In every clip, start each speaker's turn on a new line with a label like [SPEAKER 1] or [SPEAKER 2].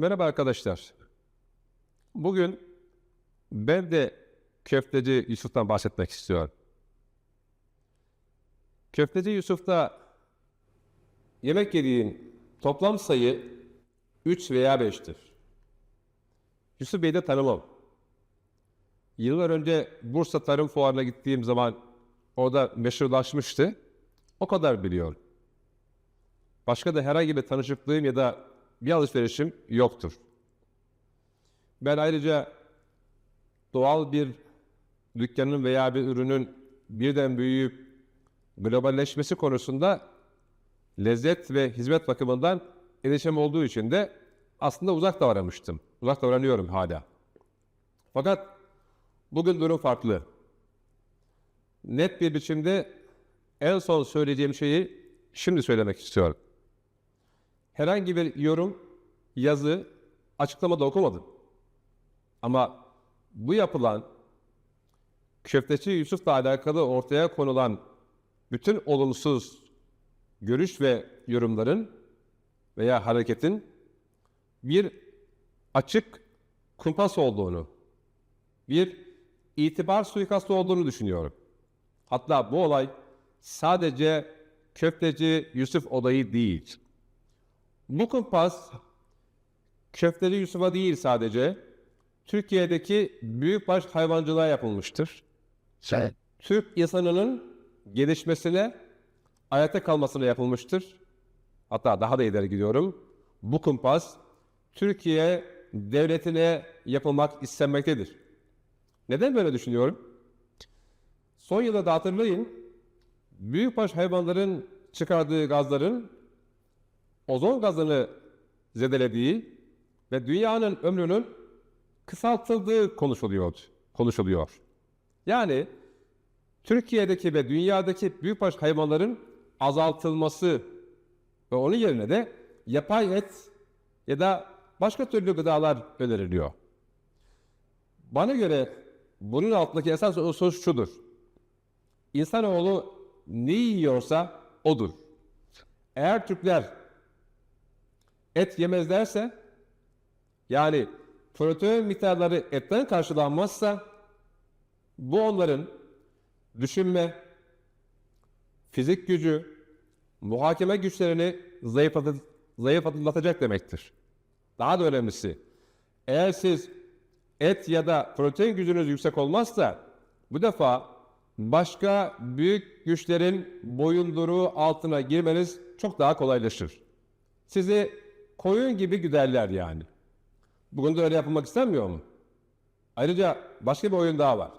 [SPEAKER 1] Merhaba arkadaşlar. Bugün ben de köfteci Yusuf'tan bahsetmek istiyorum. Köfteci Yusuf'ta yemek yediğin toplam sayı 3 veya 5'tir. Yusuf Bey'i de tanımam. Yıllar önce Bursa Tarım Fuarı'na gittiğim zaman orada meşhurlaşmıştı. O kadar biliyorum. Başka da herhangi bir tanışıklığım ya da bir alışverişim yoktur. Ben ayrıca doğal bir dükkanın veya bir ürünün birden büyüyüp globalleşmesi konusunda lezzet ve hizmet bakımından erişim olduğu için de aslında uzak davranmıştım. Uzak davranıyorum hala. Fakat bugün durum farklı. Net bir biçimde en son söyleyeceğim şeyi şimdi söylemek istiyorum. Herhangi bir yorum, yazı, açıklama da okumadım. Ama bu yapılan köfteci Yusuf'la alakalı ortaya konulan bütün olumsuz görüş ve yorumların veya hareketin bir açık kumpas olduğunu, bir itibar suikastı olduğunu düşünüyorum. Hatta bu olay sadece köfteci Yusuf olayı değil. Bu kumpas köfteci Yusuf'a değil sadece Türkiye'deki büyükbaş hayvancılığa yapılmıştır.
[SPEAKER 2] Sen
[SPEAKER 1] Türk insanının gelişmesine, ayakta kalmasına yapılmıştır. Hatta daha da ileri gidiyorum. Bu kumpas Türkiye devletine yapılmak istenmektedir. Neden böyle düşünüyorum? Son yılda hatırlayın, büyükbaş hayvanların çıkardığı gazların ozon gazını zedelediği ve dünyanın ömrünün kısaltıldığı konuşuluyor. konuşuluyor. Yani Türkiye'deki ve dünyadaki büyükbaş hayvanların azaltılması ve onun yerine de yapay et ya da başka türlü gıdalar öneriliyor. Bana göre bunun altındaki esas unsur şudur. İnsanoğlu ne yiyorsa odur. Eğer Türkler et yemezlerse yani protein miktarları etten karşılanmazsa bu onların düşünme, fizik gücü, muhakeme güçlerini zayıflatı, zayıflatacak demektir. Daha da önemlisi, eğer siz et ya da protein gücünüz yüksek olmazsa bu defa başka büyük güçlerin boyunduruğu altına girmeniz çok daha kolaylaşır. Sizi koyun gibi güderler yani. Bugün de öyle yapılmak istenmiyor mu? Ayrıca başka bir oyun daha var.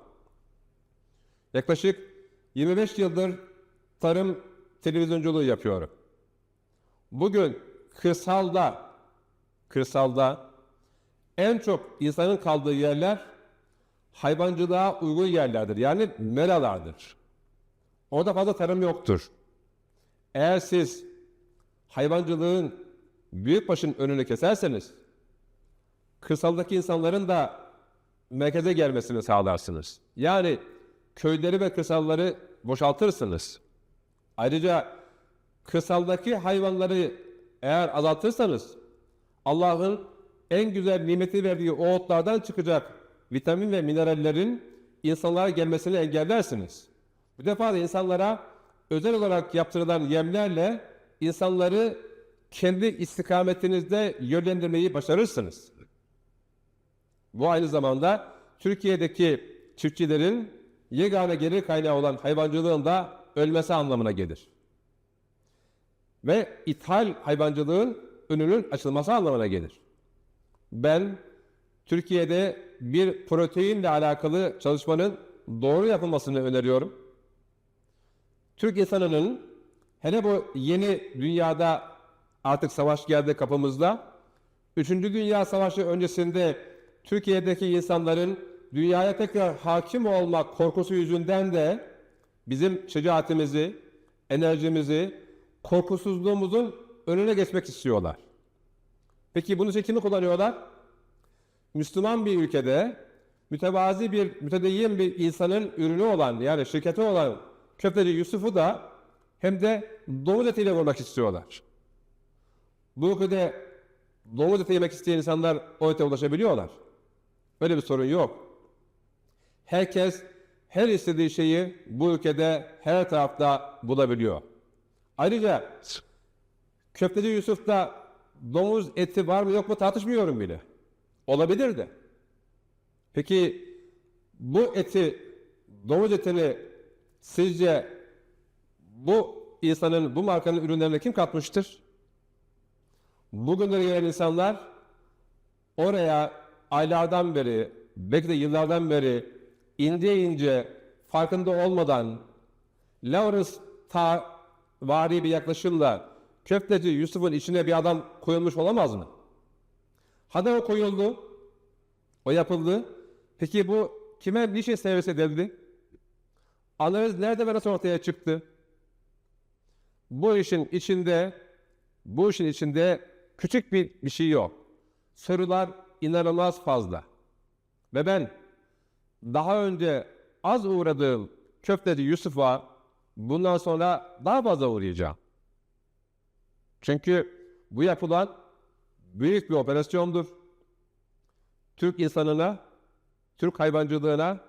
[SPEAKER 1] Yaklaşık 25 yıldır tarım televizyonculuğu yapıyorum. Bugün kırsalda, kırsalda en çok insanın kaldığı yerler hayvancılığa uygun yerlerdir. Yani meralardır. Orada fazla tarım yoktur. Eğer siz hayvancılığın büyükbaşın önünü keserseniz kırsaldaki insanların da merkeze gelmesini sağlarsınız. Yani köyleri ve kırsalları boşaltırsınız. Ayrıca kırsaldaki hayvanları eğer azaltırsanız Allah'ın en güzel nimeti verdiği o otlardan çıkacak vitamin ve minerallerin insanlara gelmesini engellersiniz. Bu defa da insanlara özel olarak yaptırılan yemlerle insanları kendi istikametinizde yönlendirmeyi başarırsınız. Bu aynı zamanda Türkiye'deki çiftçilerin yegane gelir kaynağı olan hayvancılığın da ölmesi anlamına gelir. Ve ithal hayvancılığın önünün açılması anlamına gelir. Ben Türkiye'de bir proteinle alakalı çalışmanın doğru yapılmasını öneriyorum. Türk insanının hele bu yeni dünyada artık savaş geldi kapımızda. Üçüncü Dünya Savaşı öncesinde Türkiye'deki insanların dünyaya tekrar hakim olmak korkusu yüzünden de bizim şecaatimizi, enerjimizi, korkusuzluğumuzun önüne geçmek istiyorlar. Peki bunu için kimi kullanıyorlar? Müslüman bir ülkede mütevazi bir, mütedeyyin bir insanın ürünü olan yani şirketi olan köfteci Yusuf'u da hem de domuz etiyle vurmak istiyorlar. Bu ülkede domuz eti yemek isteyen insanlar o ete ulaşabiliyorlar. Öyle bir sorun yok. Herkes her istediği şeyi bu ülkede her tarafta bulabiliyor. Ayrıca Köfteci Yusuf'ta domuz eti var mı yok mu tartışmıyorum bile. Olabilir de. Peki bu eti, domuz etini sizce bu insanın, bu markanın ürünlerine kim katmıştır? Bugünlere gelen insanlar oraya aylardan beri, belki de yıllardan beri ince ince farkında olmadan Lawrence ta vari bir yaklaşımla köfteci Yusuf'un içine bir adam koyulmuş olamaz mı? Hadi o koyuldu, o yapıldı. Peki bu kime niçin servis edildi? Analiz nerede ve nasıl ortaya çıktı? Bu işin içinde, bu işin içinde küçük bir, bir şey yok. Sorular inanılmaz fazla. Ve ben daha önce az uğradığım köfteci Yusuf'a bundan sonra daha fazla uğrayacağım. Çünkü bu yapılan büyük bir operasyondur. Türk insanına, Türk hayvancılığına,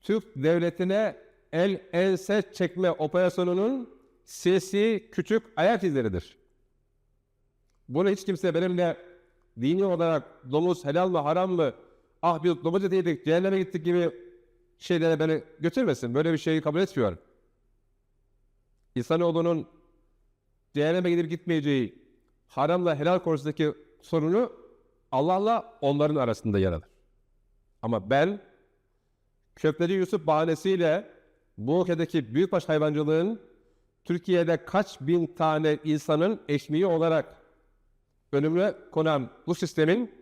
[SPEAKER 1] Türk devletine el ense çekme operasyonunun sesi küçük ayak izleridir. Bunu hiç kimse benimle dini olarak domuz helal mı haram mı ah bir domuz eti yedik cehenneme gittik gibi şeylere beni götürmesin. Böyle bir şeyi kabul etmiyorum. İnsanoğlunun cehenneme gidip gitmeyeceği haramla helal konusundaki sorunu Allah'la onların arasında yer alır. Ama ben Köfteci Yusuf bahanesiyle bu ülkedeki büyükbaş hayvancılığın Türkiye'de kaç bin tane insanın eşmiği olarak önüme konan bu sistemin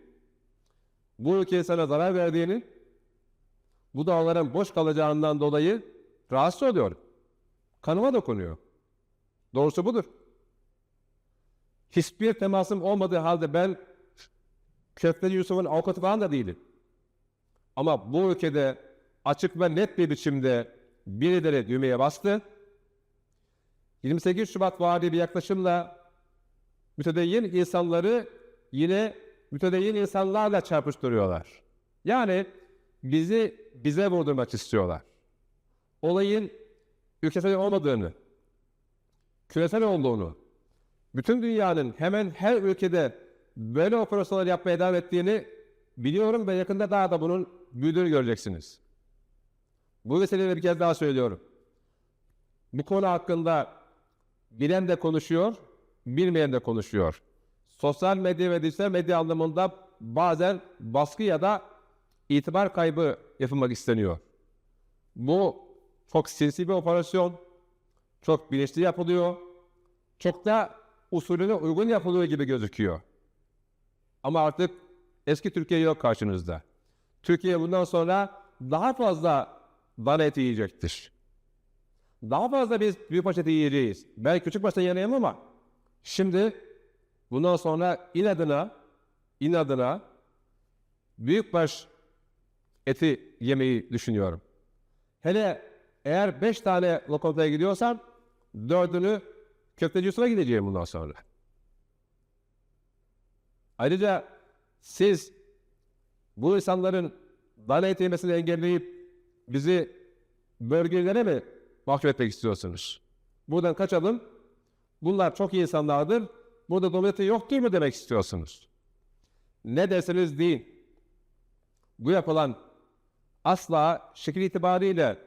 [SPEAKER 1] bu ülkeye sana zarar verdiğini, bu dağların boş kalacağından dolayı rahatsız oluyorum. Kanıma dokunuyor. Doğrusu budur. Hiçbir temasım olmadığı halde ben Köfteci Yusuf'un avukatı falan da değilim. Ama bu ülkede açık ve net bir biçimde birileri düğmeye bastı. 28 Şubat vari bir yaklaşımla mütedeyyin insanları yine mütedeyyin insanlarla çarpıştırıyorlar. Yani bizi bize vurdurmak istiyorlar. Olayın ülkesel olmadığını, küresel olduğunu, bütün dünyanın hemen her ülkede böyle operasyonlar yapmaya devam ettiğini biliyorum ve yakında daha da bunun büyüdüğünü göreceksiniz. Bu vesileyle bir kez daha söylüyorum. Bu konu hakkında bilen de konuşuyor, bilmeyen de konuşuyor. Sosyal medya ve dijital medya anlamında bazen baskı ya da itibar kaybı yapılmak isteniyor. Bu çok sinsi bir operasyon, çok bilinçli yapılıyor, çok da usulüne uygun yapılıyor gibi gözüküyor. Ama artık eski Türkiye yok karşınızda. Türkiye bundan sonra daha fazla dana eti yiyecektir. Daha fazla biz büyükbaş eti yiyeceğiz. Ben küçük başta yanayım ama şimdi bundan sonra inadına inadına büyükbaş eti yemeyi düşünüyorum. Hele eğer beş tane lokantaya gidiyorsam dördünü köfteci Yusuf'a gideceğim bundan sonra. Ayrıca siz bu insanların dana eti yemesini engelleyip bizi bölgelere mi mahkum etmek istiyorsunuz? Buradan kaçalım. Bunlar çok iyi insanlardır. Burada dominati yoktur mu demek istiyorsunuz? Ne derseniz deyin. Bu yapılan asla şekil itibariyle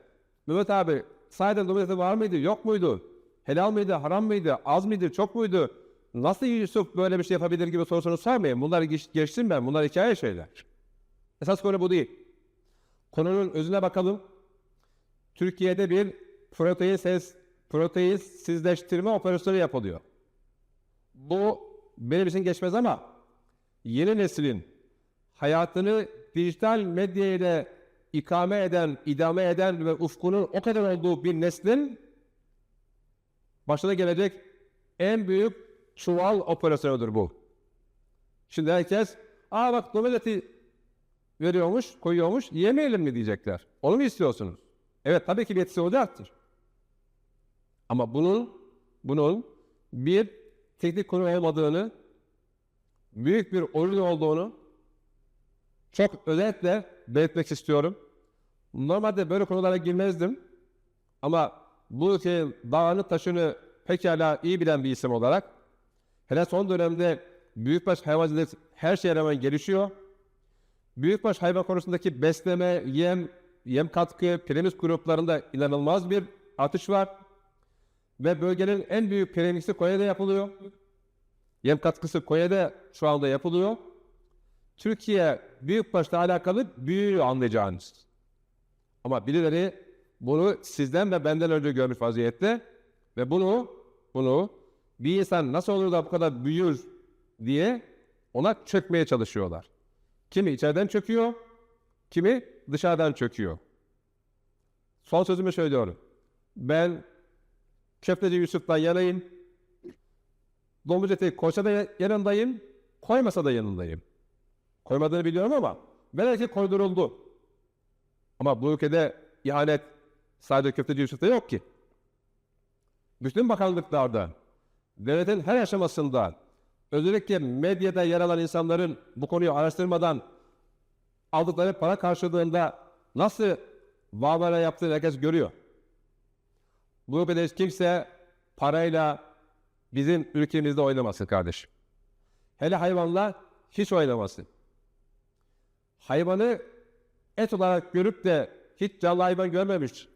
[SPEAKER 1] Mehmet abi sahiden dominati var mıydı, yok muydu? Helal mıydı, haram mıydı, az mıydı, çok muydu? Nasıl Yusuf böyle bir şey yapabilir gibi sorusunu sormayın. Bunlar geç, geçsin ben. Bunlar hikaye şeyler. Esas konu bu değil. Konunun özüne bakalım. Türkiye'de bir protein ses, protein sizleştirme operasyonu yapılıyor. Bu benim için geçmez ama yeni neslin hayatını dijital medya ile ikame eden, idame eden ve ufkunun o kadar olduğu bir neslin başına gelecek en büyük çuval operasyonudur bu. Şimdi herkes, aa bak domuz eti veriyormuş, koyuyormuş, yemeyelim mi diyecekler. Onu mu istiyorsunuz? Evet tabii ki bir etkisi olacaktır. Ama bunun, bunun bir teknik konu olmadığını, büyük bir oyun olduğunu çok özetle belirtmek istiyorum. Normalde böyle konulara girmezdim. Ama bu ülkenin dağını taşını pekala iyi bilen bir isim olarak hele son dönemde büyükbaş hayvancılık her şeye rağmen gelişiyor. Büyükbaş hayvan konusundaki besleme, yem, yem katkı, premix gruplarında inanılmaz bir artış var. Ve bölgenin en büyük premixi Konya'da yapılıyor. Yem katkısı Konya'da şu anda yapılıyor. Türkiye büyükbaşla alakalı büyüyor anlayacağınız. Ama birileri bunu sizden ve benden önce görmüş vaziyette ve bunu bunu bir insan nasıl olur da bu kadar büyür diye ona çökmeye çalışıyorlar. Kimi içeriden çöküyor, kimi dışarıdan çöküyor. Son sözümü söylüyorum. Ben Köfteci Yusuf'tan yanayım. Domuz eti koysa da yanındayım, koymasa da yanındayım. Koymadığını biliyorum ama velev ki koyduruldu. Ama bu ülkede ihanet sadece Köfteci Yusuf'ta yok ki. Bütün bakanlıklarda, devletin her aşamasında, özellikle medyada yer alan insanların bu konuyu araştırmadan aldıkları para karşılığında nasıl vavara yaptığını herkes görüyor. Bu ülkede kimse parayla bizim ülkemizde oynamasın kardeşim. Hele hayvanla hiç oynamasın. Hayvanı et olarak görüp de hiç canlı hayvan görmemiş,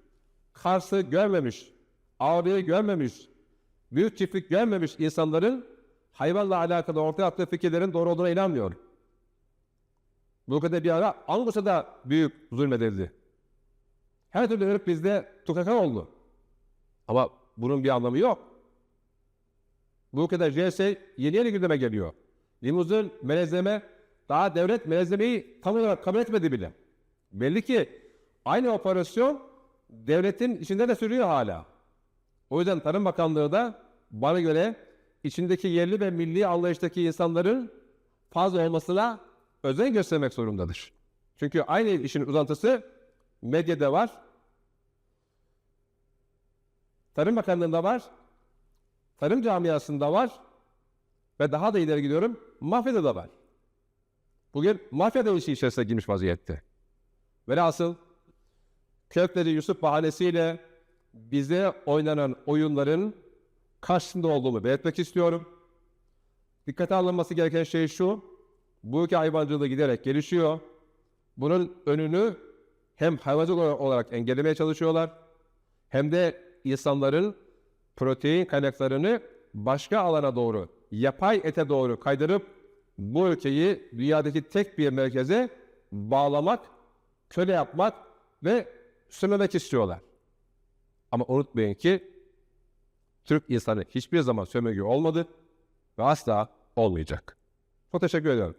[SPEAKER 1] karsı görmemiş, ağrıyı görmemiş, büyük çiftlik görmemiş insanların hayvanla alakalı ortaya attığı fikirlerin doğru olduğuna inanmıyor. Bu ülkede bir ara Angus'a da büyük zulmedildi. Her türlü ırk bizde tukaka oldu. Ama bunun bir anlamı yok. Bu ülkede JS yeni yeni gündeme geliyor. Limuzin, melezleme, daha devlet melezlemeyi tam olarak kabul etmedi bile. Belli ki aynı operasyon devletin içinde de sürüyor hala. O yüzden Tarım Bakanlığı da bana göre içindeki yerli ve milli anlayıştaki insanların fazla olmasına özen göstermek zorundadır. Çünkü aynı işin uzantısı medyada var, Tarım Bakanlığı'nda var, tarım camiasında var ve daha da ileri gidiyorum, mafyada da var. Bugün mafya işi içerisine girmiş vaziyette. Velhasıl Kökleri Yusuf bahanesiyle bize oynanan oyunların karşısında olduğumu belirtmek istiyorum. Dikkate alınması gereken şey şu, bu ülke hayvancılığı giderek gelişiyor. Bunun önünü hem hayvancılık olarak engellemeye çalışıyorlar, hem de insanların protein kaynaklarını başka alana doğru, yapay ete doğru kaydırıp bu ülkeyi dünyadaki tek bir merkeze bağlamak, köle yapmak ve sömürmek istiyorlar. Ama unutmayın ki Türk insanı hiçbir zaman sömürge olmadı ve asla olmayacak. Çok teşekkür ediyorum.